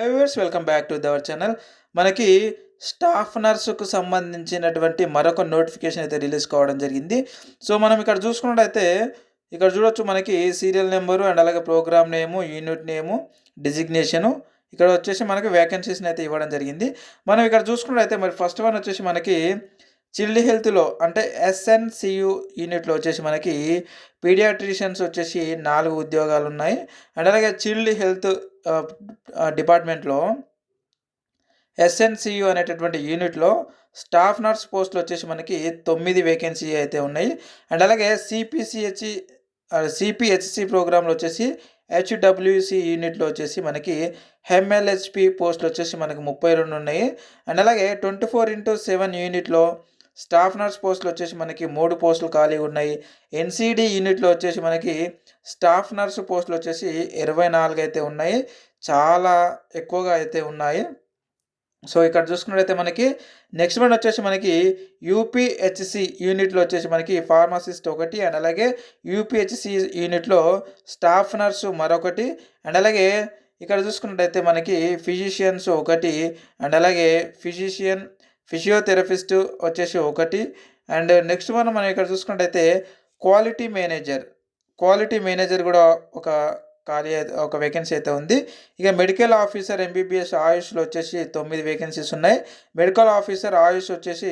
Viewers welcome back to our channel మనకి staff నర్సుకు సంబంధించినటువంటి మరొక నోటిఫికేషన్ అయితే రిలీజ్ కావడం జరిగింది. సో మనం ఇక్కడ చూసుకున్నట్టయితే ఇక్కడ చూడొచ్చు మనకి సీరియల్ నెంబరు అండ్ అలాగే program name unit name designation ఇక్కడ వచ్చేసి మనకి వేకెన్సీస్ని అయితే ఇవ్వడం జరిగింది. మనం ఇక్కడ చూసుకున్నట్టయితే మరి ఫస్ట్ వన్ వచ్చేసి మనకి చిల్డ్ హెల్త్లో అంటే ఎస్ఎన్సియు యూనిట్లో వచ్చేసి మనకి పీడియాట్రిషియన్స్ వచ్చేసి నాలుగు ఉద్యోగాలు ఉన్నాయి అండ్ అలాగే చిల్డ్ హెల్త్ డిపార్ట్మెంట్లో ఎస్ఎన్సియు అనేటటువంటి యూనిట్లో స్టాఫ్ నర్స్ పోస్టులు వచ్చేసి మనకి తొమ్మిది వేకెన్సీ అయితే ఉన్నాయి. అండ్ అలాగే సిపిసిహెచ్ సిపిహెచ్సి ప్రోగ్రాంలో వచ్చేసి హెచ్డబ్ల్యూసి యూనిట్లో వచ్చేసి మనకి ఎంఎల్హెచ్పి పోస్టులు వచ్చేసి మనకి ముప్పై రెండు ఉన్నాయి. అండ్ అలాగే ట్వంటీ ఫోర్ ఇంటూ సెవెన్ యూనిట్లో స్టాఫ్ నర్స్ పోస్టులు వచ్చేసి మనకి మూడు పోస్టులు ఖాళీ ఉన్నాయి. ఎన్సిడి యూనిట్లో వచ్చేసి మనకి స్టాఫ్ నర్స్ పోస్టులు వచ్చేసి ఇరవై నాలుగు అయితే ఉన్నాయి. చాలా ఎక్కువగా అయితే ఉన్నాయి. సో ఇక్కడ చూసుకున్నట్లయితే మనకి నెక్స్ట్ వన్ వచ్చేసి మనకి యూపీహెచ్సి యూనిట్లో వచ్చేసి మనకి ఫార్మసిస్ట్ ఒకటి అండ్ అలాగే యూపీహెచ్సి యూనిట్లో స్టాఫ్ నర్సు మరొకటి అండ్ అలాగే ఇక్కడ చూసుకున్నట్టయితే మనకి ఫిజిషియన్స్ ఒకటి అండ్ అలాగే ఫిజిషియన్ ఫిజియోథెరపిస్ట్ వచ్చేసి ఒకటి. అండ్ నెక్స్ట్ మనం మనం ఇక్కడ చూసుకున్నట్టయితే క్వాలిటీ మేనేజర్. క్వాలిటీ మేనేజర్ కూడా ఒక ఖాళీ అయితే ఒక వేకెన్సీ అయితే ఉంది. ఇక మెడికల్ ఆఫీసర్ ఎంబీబీఎస్ ఆయుష్లో వచ్చేసి తొమ్మిది వేకెన్సీస్ ఉన్నాయి. మెడికల్ ఆఫీసర్ ఆయుష్ వచ్చేసి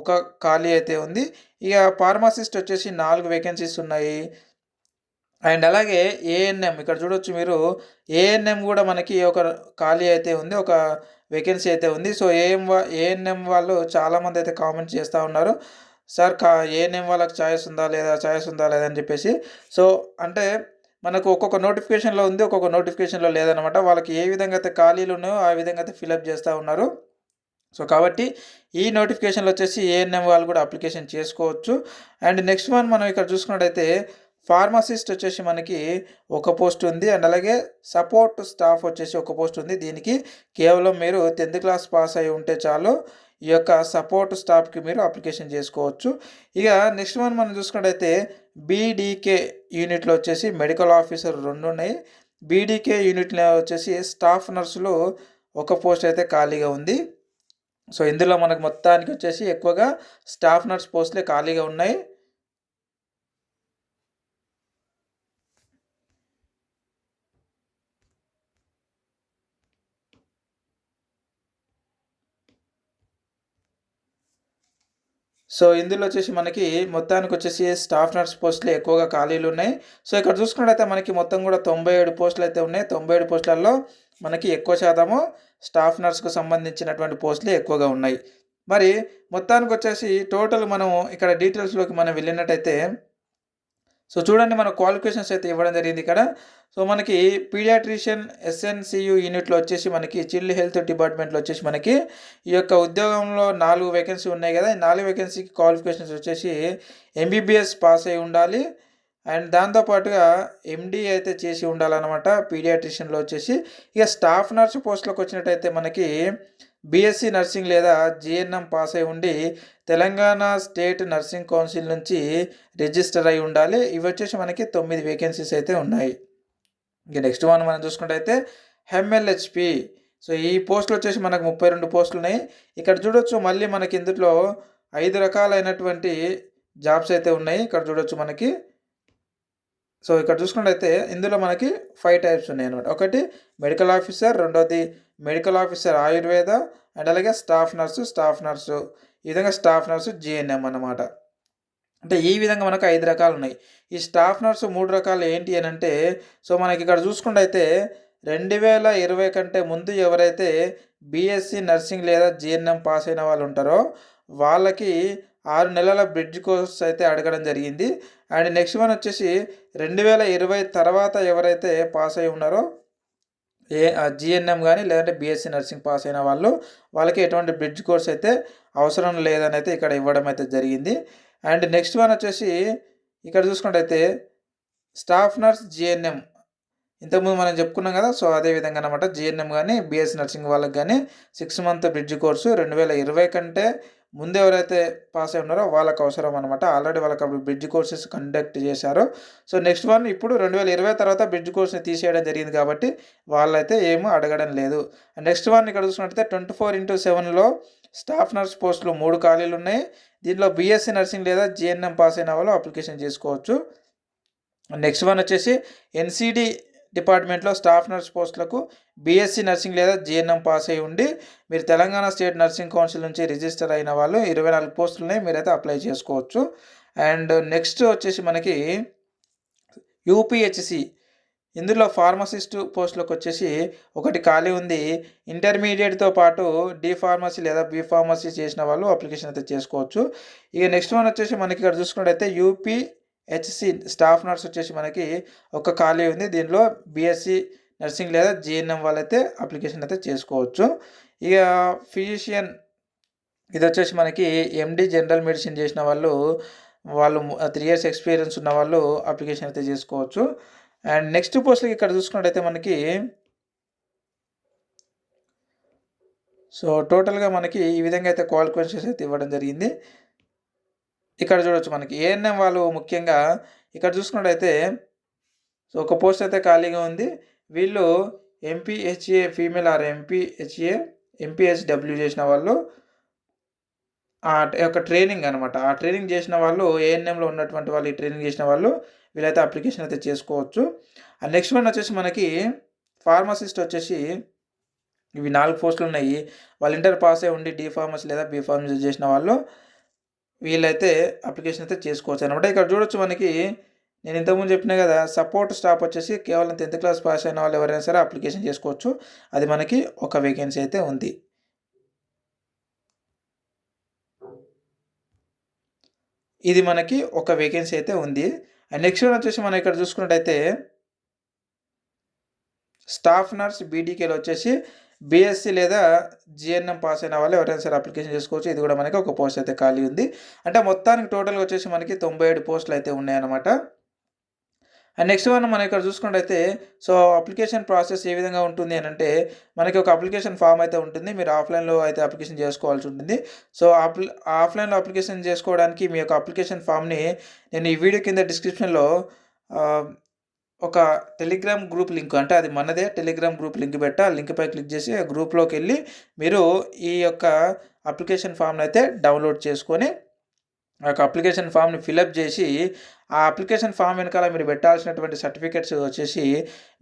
ఒక ఖాళీ అయితే ఉంది. ఇక ఫార్మసిస్ట్ వచ్చేసి నాలుగు వేకెన్సీస్ ఉన్నాయి. అండ్ అలాగే ఏఎన్ఎం ఇక్కడ చూడొచ్చు మీరు ఏఎన్ఎం కూడా మనకి ఒక ఖాళీ అయితే ఉంది ఒక వేకెన్సీ అయితే ఉంది. సో ఏఎం ఏఎన్ఎం వాళ్ళు చాలామంది అయితే కామెంట్ చేస్తూ ఉన్నారు. సార్ కా ఏఎన్ఎం వాళ్ళకి ఛాయిస్ ఉందా లేదా ఛాయిస్ ఉందా లేదా అని చెప్పేసి. సో అంటే మనకు ఒక్కొక్క నోటిఫికేషన్లో ఉంది ఒక్కొక్క నోటిఫికేషన్లో లేదనమాట వాళ్ళకి ఏ విధంగా అయితే ఖాళీలు ఉన్నాయో ఆ విధంగా అయితే ఫిలప్ చేస్తూ ఉన్నారు. సో కాబట్టి ఈ నోటిఫికేషన్లు వచ్చేసి ఏఎన్ఎం వాళ్ళు కూడా అప్లికేషన్ చేసుకోవచ్చు. అండ్ నెక్స్ట్ వన్ మనం ఇక్కడ చూసుకున్నట్టయితే ఫార్మసిస్ట్ వచ్చేసి మనకి ఒక పోస్ట్ ఉంది అండ్ అలాగే సపోర్ట్ స్టాఫ్ వచ్చేసి ఒక పోస్ట్ ఉంది. దీనికి కేవలం మీరు టెన్త్ క్లాస్ పాస్ అయి ఉంటే చాలు ఈ యొక్క సపోర్ట్ స్టాఫ్కి మీరు అప్లికేషన్ చేసుకోవచ్చు. ఇక నెక్స్ట్ వన్ మనం చూసుకున్నట్టయితే బీడీకే యూనిట్లో వచ్చేసి మెడికల్ ఆఫీసర్ రెండు ఉన్నాయి. బీడీకే యూనిట్లో వచ్చేసి స్టాఫ్ నర్సులు ఒక పోస్ట్ అయితే ఖాళీగా ఉంది. సో ఇందులో మనకు మొత్తానికి వచ్చేసి ఎక్కువగా స్టాఫ్ నర్స్ పోస్టులే ఖాళీగా ఉన్నాయి. సో ఇందులో వచ్చేసి మనకి మొత్తానికి వచ్చేసి స్టాఫ్ నర్స్ పోస్టులు ఎక్కువగా ఖాళీలు ఉన్నాయి. సో ఇక్కడ చూసుకున్నట్టయితే మనకి మొత్తం కూడా తొంభై ఏడు పోస్టులు అయితే ఉన్నాయి. తొంభై ఏడు పోస్టులలో మనకి ఎక్కువ శాతము స్టాఫ్ నర్స్కు సంబంధించినటువంటి పోస్టులు ఎక్కువగా ఉన్నాయి. మరి మొత్తానికి వచ్చేసి టోటల్ మనం ఇక్కడ డీటెయిల్స్లోకి మనం వెళ్ళినట్టయితే సో చూడండి మన క్వాలిఫికేషన్స్ అయితే ఇవ్వడం జరిగింది ఇక్కడ. సో మనకి పీడియాట్రిషియన్ ఎస్ఎన్సియు యూనిట్లో వచ్చేసి మనకి చిల్డ్ హెల్త్ డిపార్ట్మెంట్లో వచ్చేసి మనకి ఈ యొక్క ఉద్యోగంలో నాలుగు వేకెన్సీ ఉన్నాయి కదా. ఈ నాలుగు వేకెన్సీకి క్వాలిఫికేషన్స్ వచ్చేసి ఎంబీబీఎస్ పాస్ అయి ఉండాలి. అండ్ దాంతోపాటుగా ఎండి అయితే చేసి ఉండాలన్నమాట. పీడియాట్రిషియన్లో వచ్చేసి ఇక స్టాఫ్ నర్స్ పోస్టులకు వచ్చినట్టయితే మనకి బీఎస్సీ నర్సింగ్ లేదా జిఎన్ఎం పాస్ అయి ఉండి తెలంగాణ స్టేట్ నర్సింగ్ కౌన్సిల్ నుంచి రిజిస్టర్ అయి ఉండాలి. ఇవి వచ్చేసి మనకి తొమ్మిది వేకెన్సీస్ అయితే ఉన్నాయి. ఇంకా నెక్స్ట్ వన్ మనం చూసుకుంటే హెమ్ఎల్హెచ్పి సో ఈ పోస్టులు వచ్చేసి మనకు ముప్పై రెండు పోస్టులు ఉన్నాయి. ఇక్కడ చూడొచ్చు మళ్ళీ మనకి ఇందులో ఐదు రకాలైనటువంటి జాబ్స్ అయితే ఉన్నాయి. ఇక్కడ చూడొచ్చు మనకి సో ఇక్కడ చూసుకున్నట్టయితే ఇందులో మనకి ఫైవ్ టైప్స్ ఉన్నాయి అనమాట ఒకటి మెడికల్ ఆఫీసర్ రెండోది మెడికల్ ఆఫీసర్ ఆయుర్వేద అండ్ అలాగే స్టాఫ్ నర్సు స్టాఫ్ నర్సు ఈ విధంగా స్టాఫ్ నర్సు జిఎన్ఎం అన్నమాట. అంటే ఈ విధంగా మనకు ఐదు రకాలు ఉన్నాయి. ఈ స్టాఫ్ నర్సు మూడు రకాలు ఏంటి అని అంటే సో మనకి ఇక్కడ చూసుకుంటే రెండు వేల ఇరవై కంటే ముందు ఎవరైతే బీఎస్సీ నర్సింగ్ లేదా జిఎన్ఎం పాస్ అయిన వాళ్ళు ఉంటారో వాళ్ళకి ఆరు నెలల బ్రిడ్జ్ కోర్స్ అయితే అడగడం జరిగింది. అండ్ నెక్స్ట్ వన్ వచ్చేసి రెండు వేల ఇరవై తర్వాత ఎవరైతే పాస్ అయి ఉన్నారో ఏ జిఎన్ఎం కానీ లేదంటే బీఎస్సీ నర్సింగ్ పాస్ అయిన వాళ్ళు వాళ్ళకి ఎటువంటి బ్రిడ్జ్ కోర్స్ అయితే అవసరం లేదని అయితే ఇక్కడ ఇవ్వడం అయితే జరిగింది. అండ్ నెక్స్ట్ వన్ వచ్చేసి ఇక్కడ చూసుకున్నట్టయితే స్టాఫ్ నర్స్ జిఎన్ఎం. ఇంతకుముందు మనం చెప్పుకున్నాం కదా సో అదే విధంగా అనమాట జిఎన్ఎం కానీ బీఎస్సీ నర్సింగ్ వాళ్ళకి కానీ సిక్స్ మంత్ బ్రిడ్జ్ కోర్సు రెండు వేల ఇరవై కంటే ముందు ఎవరైతే పాస్ అయి ఉన్నారో వాళ్ళకి అవసరం అనమాట ఆల్రెడీ వాళ్ళకి అప్పుడు బ్రిడ్జ్ కోర్సెస్ కండక్ట్ చేశారు. సో నెక్స్ట్ వన్ ఇప్పుడు రెండు వేల ఇరవై తర్వాత బ్రిడ్జ్ కోర్స్ని తీసేయడం జరిగింది కాబట్టి వాళ్ళైతే ఏమీ అడగడం లేదు. నెక్స్ట్ వన్ ఇక్కడ చూసుకున్నట్టయితే ట్వంటీ ఫోర్ ఇంటూ సెవెన్లో స్టాఫ్ నర్స్ పోస్టులు మూడు ఖాళీలు ఉన్నాయి. దీంట్లో బీఎస్సీ నర్సింగ్ లేదా జిఎన్ఎం పాస్ అయిన వాళ్ళు అప్లికేషన్ చేసుకోవచ్చు. నెక్స్ట్ వన్ వచ్చేసి ఎన్సీడీ డిపార్ట్మెంట్లో స్టాఫ్ నర్స్ పోస్టులకు బీఎస్సీ నర్సింగ్ లేదా జీఎన్ఎం పాస్ అయి ఉండి మీరు తెలంగాణ స్టేట్ నర్సింగ్ కౌన్సిల్ నుంచి రిజిస్టర్ అయిన వాళ్ళు ఇరవై నాలుగు పోస్టులని మీరైతే అప్లై చేసుకోవచ్చు. అండ్ నెక్స్ట్ వచ్చేసి మనకి యూపీహెచ్సి ఇందులో ఫార్మసిస్ట్ పోస్టులకు వచ్చేసి ఒకటి ఖాళీ ఉంది. ఇంటర్మీడియట్తో పాటు డి ఫార్మసీ లేదా బి ఫార్మసీ చేసిన వాళ్ళు అప్లికేషన్ అయితే చేసుకోవచ్చు. ఇక నెక్స్ట్ వన్ వచ్చేసి మనకి ఇక్కడ చూసుకున్నట్టయితే యూపీ హెచ్సి స్టాఫ్ నర్స్ వచ్చేసి మనకి ఒక ఖాళీ ఉంది. దీనిలో బీఎస్సీ నర్సింగ్ లేదా జిఎన్ఎం వాళ్ళైతే అప్లికేషన్ అయితే చేసుకోవచ్చు. ఇక ఫిజిషియన్ ఇది వచ్చేసి మనకి ఎండి జనరల్ మెడిసిన్ చేసిన వాళ్ళు వాళ్ళు త్రీ ఇయర్స్ ఎక్స్పీరియన్స్ ఉన్న వాళ్ళు అప్లికేషన్ అయితే చేసుకోవచ్చు. అండ్ నెక్స్ట్ పోస్ట్కి ఇక్కడ చూసుకున్నట్టయితే మనకి సో టోటల్గా మనకి ఈ విధంగా అయితే క్వాలిఫికేషన్స్ అయితే ఇవ్వడం జరిగింది. ఇక్కడ చూడవచ్చు మనకి. ఏఎన్ఎం వాళ్ళు ముఖ్యంగా ఇక్కడ చూసుకున్నట్టయితే సో ఒక పోస్ట్ అయితే ఖాళీగా ఉంది. వీళ్ళు MPHA female or MPHA MPHW చేసిన వాళ్ళు ఆ యొక్క ట్రైనింగ్ అనమాట ఆ ట్రైనింగ్ చేసిన వాళ్ళు ఏఎన్ఎంలో ఉన్నటువంటి వాళ్ళు ఈ ట్రైనింగ్ చేసిన వాళ్ళు వీళ్ళైతే అప్లికేషన్ అయితే చేసుకోవచ్చు. అండ్ నెక్స్ట్ వన్ వచ్చేసి మనకి ఫార్మసిస్ట్ వచ్చేసి ఇవి నాలుగు పోస్టులు ఉన్నాయి. వాళ్ళు ఇంటర్ పాస్ అయి ఉండి డి ఫార్మసీ లేదా బీ ఫార్మసీ చేసిన వాళ్ళు వీళ్ళైతే అప్లికేషన్ అయితే చేసుకోవచ్చు అనమాట ఇక్కడ చూడొచ్చు మనకి నేను ఇంతకుముందు చెప్పినా కదా సపోర్ట్ స్టాఫ్ వచ్చేసి కేవలం టెన్త్ క్లాస్ పాస్ అయిన వాళ్ళు ఎవరైనా సరే అప్లికేషన్ చేసుకోవచ్చు. అది మనకి ఒక వేకెన్సీ అయితే ఉంది. ఇది మనకి ఒక వేకెన్సీ అయితే ఉంది. అండ్ నెక్స్ట్ వన్ వచ్చేసి మనం ఇక్కడ చూసుకున్నట్టయితే స్టాఫ్ నర్స్ బీడీకేలో వచ్చేసి బీఎస్సీ లేదా జిఎన్ఎం పాస్ అయిన వాళ్ళు ఎవరైనా సరే అప్లికేషన్ చేసుకోవచ్చు. ఇది కూడా మనకి ఒక పోస్ట్ అయితే ఖాళీ ఉంది. అంటే మొత్తానికి టోటల్గా వచ్చేసి మనకి తొంభై ఏడు పోస్టులు అయితే ఉన్నాయన్నమాట. అండ్ నెక్స్ట్ వన్ మనం ఇక్కడ చూసుకున్నట్టయితే సో అప్లికేషన్ ప్రాసెస్ ఏ విధంగా ఉంటుంది అని అంటే మనకి ఒక అప్లికేషన్ ఫామ్ అయితే ఉంటుంది. మీరు ఆఫ్లైన్లో అయితే అప్లికేషన్ చేసుకోవాల్సి ఉంటుంది. సో ఆఫ్లైన్లో అప్లికేషన్ చేసుకోవడానికి మీ యొక్క అప్లికేషన్ ఫామ్ని నేను ఈ వీడియో కింద డిస్క్రిప్షన్లో ఒక టెలిగ్రామ్ గ్రూప్ లింక్ అంటే అది మనదే టెలిగ్రామ్ గ్రూప్ లింక్ పెట్టా లింక్పై క్లిక్ చేసి ఆ గ్రూప్లోకి వెళ్ళి మీరు ఈ యొక్క అప్లికేషన్ ఫామ్ని అయితే డౌన్లోడ్ చేసుకొని ఆ యొక్క అప్లికేషన్ ఫామ్ని ఫిలప్ చేసి ఆ అప్లికేషన్ ఫామ్ వెనకాల మీరు పెట్టాల్సినటువంటి సర్టిఫికెట్స్ వచ్చేసి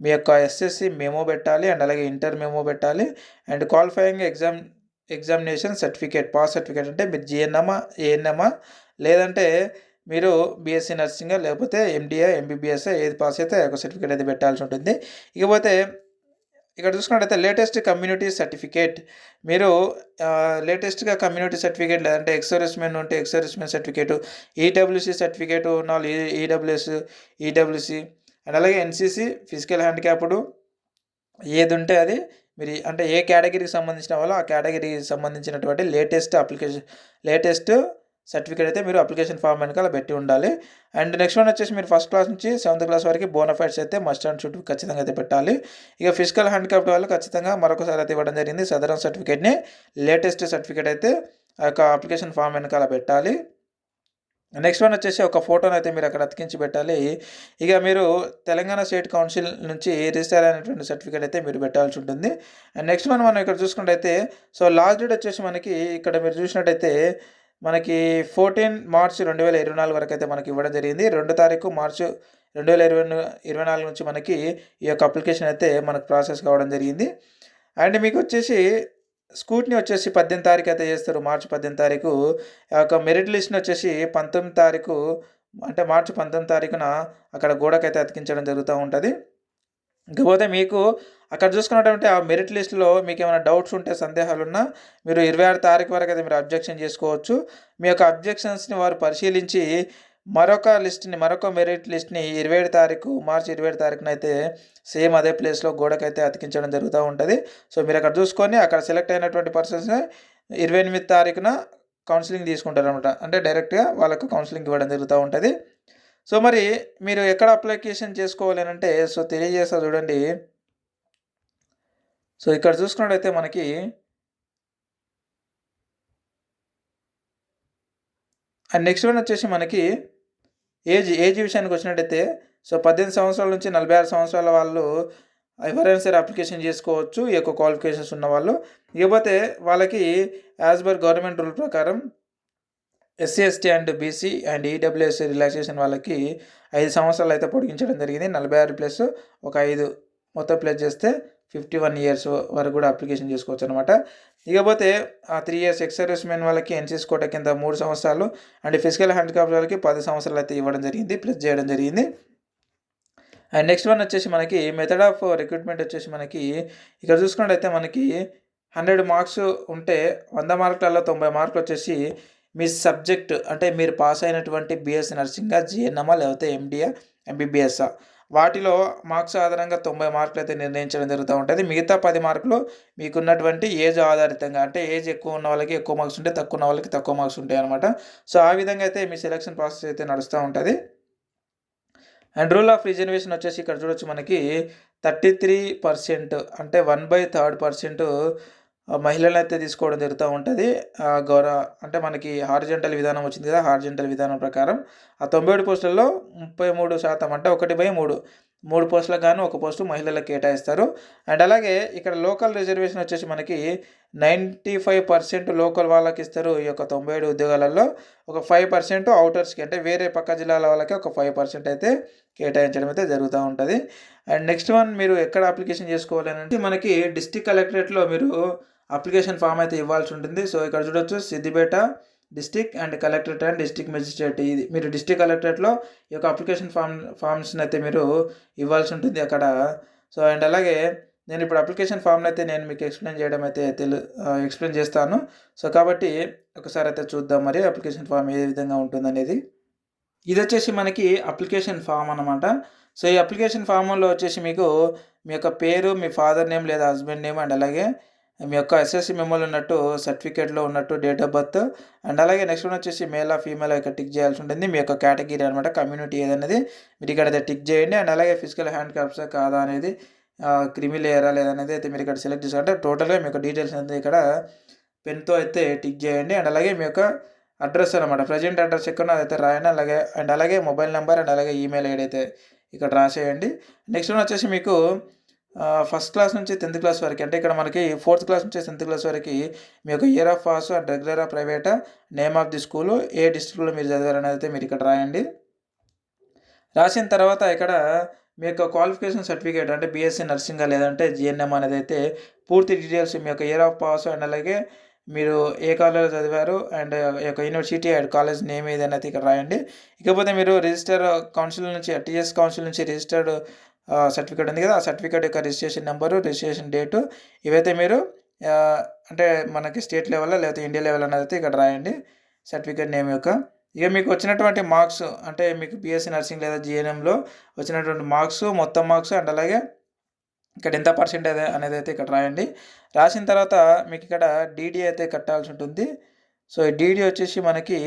మీ యొక్క ఎస్ఎస్సి మెమో పెట్టాలి అండ్ అలాగే ఇంటర్ మెమో పెట్టాలి and qualifying exam examination certificate pass certificate అంటే మీరు జిఎన్ఎమా ఏఎన్ఎమా లేదంటే మీరు బీఎస్సీ నర్సింగ్ లేకపోతే ఎండిఏ ఎంబీబీఎస్ ఏది పాస్ అయితే ఒక సర్టిఫికేట్ అయితే పెట్టాల్సి ఉంటుంది. ఇకపోతే ఇక్కడ చూసుకున్నట్టయితే లేటెస్ట్ కమ్యూనిటీ సర్టిఫికేట్ మీరు లేటెస్ట్గా కమ్యూనిటీ సర్టిఫికేట్ లేదంటే ఎక్సర్విస్మెన్ ఉంటే ex servicemen certificate EWC certificate నాలుగు ఈడబ్ల్యూఎస్ ఈడబ్ల్యూసి అండ్ అలాగే ఎన్సీసీ ఫిజికల్ హ్యాండిక్యాప్డ్ ఏది ఉంటే అది మీరు అంటే ఏ కేటగిరీకి సంబంధించిన వాళ్ళు ఆ కేటగిరీకి సంబంధించినటువంటి లేటెస్ట్ అప్లికేషన్ లేటెస్ట్ సర్టిఫికేట్ అయితే మీరు అప్లికేషన్ ఫామ్ వెనకాల పెట్టి ఉండాలి. అండ్ నెక్స్ట్ వన్ వచ్చేసి మీరు ఫస్ట్ క్లాస్ నుంచి సెవెంత్ క్లాస్ వరకు బోనఫైడ్స్ అయితే మస్ట్ అండ్ షుడ్ ఖచ్చితంగా అయితే పెట్టాలి. ఇక ఫిజికల్ హ్యాండిక్యాప్ట్ వాళ్ళు ఖచ్చితంగా మరొకసారి అయితే ఇవ్వడం జరిగింది. సదరన్ సర్టిఫికేట్ని లేటెస్ట్ సర్టిఫికేట్ అయితే ఆ యొక్క అప్లికేషన్ ఫామ్ వెనకాల పెట్టాలి. నెక్స్ట్ వన్ వచ్చేసి ఒక ఫోటోని అయితే మీరు అక్కడ అతికించి పెట్టాలి. ఇక మీరు తెలంగాణ స్టేట్ కౌన్సిల్ నుంచి రిజిస్టర్ అయినటువంటి సర్టిఫికేట్ అయితే మీరు పెట్టాల్సి ఉంటుంది. అండ్ నెక్స్ట్ వన్ మనం ఇక్కడ చూసుకుంటే సో లాస్ట్ డేట్ వచ్చేసి మనకి ఇక్కడ మీరు చూసినట్టయితే మనకి ఫోర్టీన్ మార్చ్ రెండు వేల ఇరవై నాలుగు వరకు అయితే మనకి ఇవ్వడం జరిగింది. రెండు తారీఖు మార్చు రెండు వేల ఇరవై ఇరవై నాలుగు నుంచి మనకి ఈ యొక్క అప్లికేషన్ అయితే మనకు ప్రాసెస్ కావడం జరిగింది. అండ్ మీకు వచ్చేసి స్కూట్ని వచ్చేసి పద్దెనిమిది తారీఖు అయితే చేస్తారు. మార్చి పద్దెనిమిది తారీఖు. ఆ యొక్క మెరిట్ లిస్ట్ని వచ్చేసి పంతొమ్మిది తారీఖు అంటే మార్చి పంతొమ్మిది తారీఖున అక్కడ గోడకైతే అతికించడం జరుగుతూ ఉంటుంది. ఇకపోతే మీకు అక్కడ చూసుకున్నటువంటి ఆ మెరిట్ లిస్ట్లో మీకు ఏమైనా డౌట్స్ ఉంటే సందేహాలు ఉన్నా మీరు ఇరవై ఆరు తారీఖు వరకు అయితే మీరు అబ్జెక్షన్ చేసుకోవచ్చు. మీ యొక్క అబ్జెక్షన్స్ని వారు పరిశీలించి మరొక లిస్ట్ని మరొక మెరిట్ లిస్ట్ని ఇరవై ఏడు తారీఖు మార్చి ఇరవై ఏడు తారీఖున అయితే సేమ్ అదే ప్లేస్లో గోడకైతే అతికించడం జరుగుతూ ఉంటుంది. సో మీరు అక్కడ చూసుకొని అక్కడ సెలెక్ట్ అయినటువంటి పర్సన్స్ని ఇరవై ఎనిమిది తారీఖున కౌన్సిలింగ్ తీసుకుంటారు అనమాట అంటే డైరెక్ట్గా వాళ్ళకు కౌన్సిలింగ్ ఇవ్వడం జరుగుతూ ఉంటుంది. సో మరి మీరు ఎక్కడ అప్లికేషన్ చేసుకోవాలి అంటే సో తెలియజేస్తా చూడండి. సో ఇక్కడ చూసుకున్నట్టయితే మనకి అండ్ నెక్స్ట్ వన్ వచ్చేసి మనకి ఏజ్ ఏజ్ విషయానికి వచ్చినట్టయితే సో పద్దెనిమిది సంవత్సరాల నుంచి నలభై ఆరు సంవత్సరాల వాళ్ళు ఎవరైనా సరే అప్లికేషన్ చేసుకోవచ్చు ఈ యొక్క క్వాలిఫికేషన్స్ ఉన్న వాళ్ళు. ఇకపోతే వాళ్ళకి యాజ్ పర్ గవర్నమెంట్ రూల్ ప్రకారం SC ST and BC and EWS relaxation వాళ్ళకి ఐదు సంవత్సరాలు అయితే పొడిగించడం జరిగింది. నలభై ఆరు ప్లస్ ఒక ఐదు మొత్తం ప్లస్ చేస్తే ఫిఫ్టీ వన్ ఇయర్స్ వరకు కూడా అప్లికేషన్ చేసుకోవచ్చు అనమాట ఇకపోతే ఆ three years ex service men వాళ్ళకి ఎన్సీస్ కోట కింద మూడు సంవత్సరాలు అండ్ ఫిజికల్ హ్యాండిక్రాఫ్ట్ వాళ్ళకి పది సంవత్సరాలు అయితే ఇవ్వడం జరిగింది ప్లస్ చేయడం జరిగింది. అండ్ నెక్స్ట్ వన్ వచ్చేసి మనకి మెథడ్ ఆఫ్ రిక్రూట్మెంట్ వచ్చేసి మనకి ఇక్కడ చూసుకున్నట్టయితే మనకి హండ్రెడ్ మార్క్స్ ఉంటే వంద మార్కులలో తొంభై మార్కులు వచ్చేసి మీ సబ్జెక్ట్ అంటే మీరు పాస్ అయినటువంటి బీఎస్సీ నర్సింగా జిఎన్ఎమా లేకపోతే ఎండిఏ ఎంబీబీఎస్ఆ వాటిలో మార్క్స్ ఆధారంగా తొంభై మార్కులు అయితే నిర్ణయించడం జరుగుతూ ఉంటుంది. మిగతా పది మార్కులు మీకున్నటువంటి ఏజ్ ఆధారితంగా అంటే ఏజ్ ఎక్కువ ఉన్న వాళ్ళకి ఎక్కువ మార్క్స్ ఉంటాయి తక్కువ ఉన్న వాళ్ళకి తక్కువ మార్క్స్ ఉంటాయి అనమాట సో ఆ విధంగా అయితే మీ సెలక్షన్ ప్రాసెస్ అయితే నడుస్తూ ఉంటుంది. అండ్ రూల్ ఆఫ్ రిజర్వేషన్ వచ్చేసి ఇక్కడ చూడొచ్చు మనకి థర్టీ త్రీ పర్సెంట్ అంటే వన్ బై థర్డ్ పర్సెంట్ మహిళలను అయితే తీసుకోవడం జరుగుతూ ఉంటుంది. గౌరవ అంటే మనకి హార్జెంటల్ విధానం వచ్చింది కదా హార్జెంటల్ విధానం ప్రకారం. ఆ తొంభై ఏడు పోస్టులలో ముప్పై మూడు శాతం అంటే ఒకటి బై మూడు. మూడు పోస్టులకు గాను ఒక పోస్టు మహిళలకు కేటాయిస్తారు. అండ్ అలాగే ఇక్కడ లోకల్ రిజర్వేషన్ వచ్చేసి మనకి నైంటీ ఫైవ్ పర్సెంట్ లోకల్ వాళ్ళకి ఇస్తారు ఈ యొక్క తొంభై ఏడు ఉద్యోగాలలో. ఒక ఫైవ్ పర్సెంట్ అవుటర్స్కి అంటే వేరే పక్క జిల్లాల వాళ్ళకి ఒక ఫైవ్ పర్సెంట్ అయితే కేటాయించడం అయితే జరుగుతూ ఉంటుంది. అండ్ నెక్స్ట్ వన్ మీరు ఎక్కడ అప్లికేషన్ చేసుకోవాలి అంటే మనకి డిస్టిక్ కలెక్టరేట్లో మీరు అప్లికేషన్ ఫామ్ అయితే ఇవ్వాల్సి ఉంటుంది. సో ఇక్కడ చూడొచ్చు Siddipet district and collectorate and district magistrate ఇది. మీరు డిస్టిక్ కలెక్టరేట్లో ఈ యొక్క అప్లికేషన్ ఫామ్ ఫామ్స్ని అయితే మీరు ఇవ్వాల్సి ఉంటుంది అక్కడ. సో అండ్ అలాగే నేను ఇప్పుడు అప్లికేషన్ ఫామ్ని అయితే నేను మీకు ఎక్స్ప్లెయిన్ చేయడం అయితే తెలు ఎక్స్ప్లెయిన్ చేస్తాను. సో కాబట్టి ఒకసారి అయితే చూద్దాం మరి అప్లికేషన్ ఫామ్ ఏ విధంగా ఉంటుందనేది. ఇది వచ్చేసి మనకి అప్లికేషన్ ఫామ్ అనమాట సో ఈ అప్లికేషన్ ఫామ్లో వచ్చేసి మీకు మీ యొక్క పేరు మీ ఫాదర్ నేమ్ లేదా హస్బెండ్ నేమ్ అండ్ అలాగే మీ యొక్క ఎస్ఎస్సి మెమోలు ఉన్నట్టు సర్టిఫికేట్లో ఉన్నట్టు డేట్ ఆఫ్ బర్త్ అండ్ అలాగే నెక్స్ట్ వన్ వచ్చేసి మేల్ ఆ ఫీమేల్ ఇక్కడ టిక్ చేయాల్సి ఉంటుంది. మీ యొక్క కేటగిరీ అనమాట కమ్యూనిటీ ఏదనేది మీరు ఇక్కడ అయితే టిక్ చేయండి. అండ్ అలాగే ఫిజికల్ హ్యాండ్ క్రాఫ్ట్స్ కాదా అనేది క్రిమి లేయరా లేదనేది అయితే మీరు ఇక్కడ సెలెక్ట్ చేసుకుంటే టోటల్గా మీ యొక్క డీటెయిల్స్ అనేది ఇక్కడ పెన్తో అయితే టిక్ చేయండి. అండ్ అలాగే మీ యొక్క అడ్రస్ అనమాట ప్రజెంట్ అడ్రస్ ఎక్కడ అదైతే రాయండి. అలాగే అండ్ అలాగే మొబైల్ నెంబర్ అండ్ అలాగే ఈమెయిల్ ఐడి అయితే ఇక్కడ రాసేయండి. నెక్స్ట్ వన్ వచ్చేసి మీకు ఫస్ట్ క్లాస్ నుంచి టెన్త్ క్లాస్ వరకు అంటే ఇక్కడ మనకి ఫోర్త్ క్లాస్ నుంచి టెన్త్ క్లాస్ వరకు మీ యొక్క year of pass and regular of private name of the school ఏ డిస్ట్రిక్ట్లో మీరు చదివారనేది అయితే మీరు ఇక్కడ రాయండి. రాసిన తర్వాత ఇక్కడ మీ యొక్క క్వాలిఫికేషన్ సర్టిఫికేట్ అంటే బీఎస్సీ నర్సింగ్ లేదంటే జిఎన్ఎం అనేది అయితే పూర్తి డీటెయిల్స్ మీ యొక్క ఇయర్ ఆఫ్ పాస్ అండ్ అలాగే మీరు ఏ కాలేజ్లో చదివారు అండ్ యొక్క యూనివర్సిటీ అండ్ కాలేజ్ నేమ్ ఏదైనా ఇక్కడ రాయండి. ఇకపోతే మీరు రిజిస్టర్ కౌన్సిల్ నుంచి టీఎస్ కౌన్సిల్ నుంచి రిజిస్టర్డ్ సర్టిఫికేట్ ఉంది కదా ఆ సర్టిఫికేట్ యొక్క రిజిస్ట్రేషన్ నెంబరు రిజిస్ట్రేషన్ డేటు ఇవైతే మీరు అంటే మనకి స్టేట్ లెవెల్లో లేకపోతే ఇండియా లెవెల్ అనేది అయితే ఇక్కడ రాయండి సర్టిఫికేట్ నేమ్ యొక్క. ఇక మీకు వచ్చినటువంటి మార్క్స్ అంటే మీకు బీఎస్సీ నర్సింగ్ లేదా జిఎన్ఎంలో వచ్చినటువంటి మార్క్స్ మొత్తం మార్క్స్ అండ్ అలాగే ఇక్కడ ఎంత పర్సెంటేజ్ అనేది అయితే ఇక్కడ రాయండి. రాసిన తర్వాత మీకు ఇక్కడ డీడీ అయితే కట్టాల్సి ఉంటుంది. సో ఈ డీడీ వచ్చేసి మనకి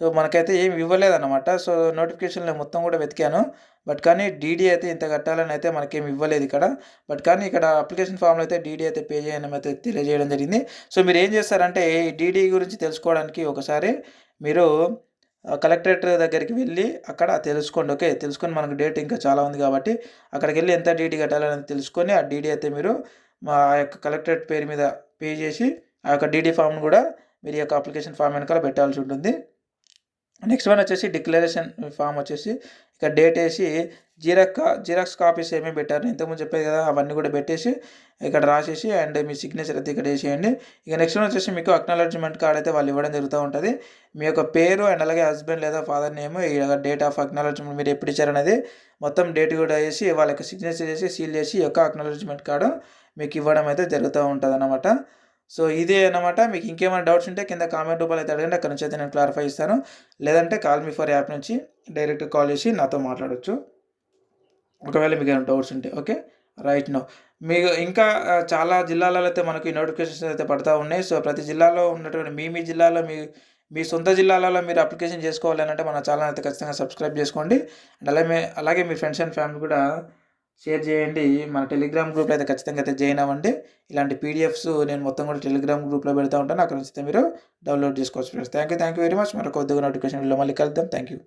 సో మనకైతే ఏమి ఇవ్వలేదన్నమాట. సో నోటిఫికేషన్లో మొత్తం కూడా వెతికాను. బట్ కానీ డీడీ అయితే ఇంత కట్టాలని అయితే మనకేమి ఇవ్వలేదు ఇక్కడ. బట్ కానీ ఇక్కడ అప్లికేషన్ ఫామ్లో అయితే డీడీ అయితే పే చేయడం అయితే తెలియజేయడం జరిగింది. సో మీరు ఏం చేస్తారంటే ఈ డీడీ గురించి తెలుసుకోవడానికి ఒకసారి మీరు కలెక్టరేట్ దగ్గరికి వెళ్ళి అక్కడ తెలుసుకోండి. ఓకే? తెలుసుకొని మనకు డేట్ ఇంకా చాలా ఉంది కాబట్టి అక్కడికి వెళ్ళి ఎంత డీడీ కట్టాలని తెలుసుకొని ఆ డీడీ అయితే మీరు మా యొక్క కలెక్టరేట్ పేరు మీద పే చేసి ఆ యొక్క డీడీ ఫామ్ను కూడా మీరు యొక్క అప్లికేషన్ ఫామ్ వెనకాల పెట్టాల్సి ఉంటుంది. నెక్స్ట్ వన్ వచ్చేసి డిక్లరేషన్ ఫామ్ వచ్చేసి ఇక డేట్ వేసి జిరాక్ జిరాక్స్ కాపీస్ ఏమేమి పెట్టారు. ఇంతకుముందు చెప్పేది కదా అవన్నీ కూడా పెట్టేసి ఇక్కడ రాసేసి అండ్ మీ సిగ్నేచర్ అయితే ఇక్కడ వేసేయండి. ఇక నెక్స్ట్ వన్ వచ్చేసి మీకు అక్నాలజ్మెంట్ కార్డ్ అయితే వాళ్ళు ఇవ్వడం జరుగుతూ ఉంటుంది. మీ యొక్క పేరు అండ్ అలాగే హస్బెండ్ లేదా father name date of acknowledgement మీరు ఎప్పుడు ఇచ్చారనేది మొత్తం డేట్ కూడా వేసి వాళ్ళకి సిగ్నేచర్ చేసి సీల్ చేసి యొక్క అక్నాలజ్మెంట్ కార్డు మీకు ఇవ్వడం అయితే జరుగుతూ ఉంటుంది అన్నమాట సో ఇదే అనమాట మీకు ఇంకేమైనా డౌట్స్ ఉంటే కింద కామెంట్ రూపాయలు అయితే అడగండి. అక్కడ నుంచి అయితే నేను క్లారిఫై ఇస్తాను లేదంటే కాల్ మీ ఫర్ యాప్ నుంచి డైరెక్ట్ కాల్ చేసి నాతో మాట్లాడచ్చు. ఒకవేళ మీకు ఏమైనా డౌట్స్ ఉంటే ఓకే? Right no. మీకు ఇంకా చాలా జిల్లాలలో అయితే మనకి నోటిఫికేషన్స్ అయితే పడతా ఉన్నాయి. సో ప్రతి జిల్లాలో ఉన్నటువంటి మీ మీ జిల్లాలో మీ మీ సొంత జిల్లాలలో మీరు అప్లికేషన్ చేసుకోవాలి అంటే మన ఛానల్ అయితే ఖచ్చితంగా సబ్స్క్రైబ్ చేసుకోండి. అండ్ అలాగే అలాగే మీ ఫ్రెండ్స్ అండ్ ఫ్యామిలీ కూడా షేర్ చేయండి. మన టెలిగ్రామ్ గ్రూప్లో అయితే ఖచ్చితంగా అయితే జాయిన్ అవ్వండి. ఇలాంటి పీడిఎఫ్స్ నేను మొత్తం కూడా టెలిగ్రామ్ గ్రూప్లో పెడతా ఉంటాను. అక్కడ నుంచి మీరు డౌన్లోడ్ చేసుకోవచ్చు friends thank you thank you very much మరొక ఉద్యోగ నోటిఫికేషన్లో మళ్ళీ కలుద్దాం. Thank you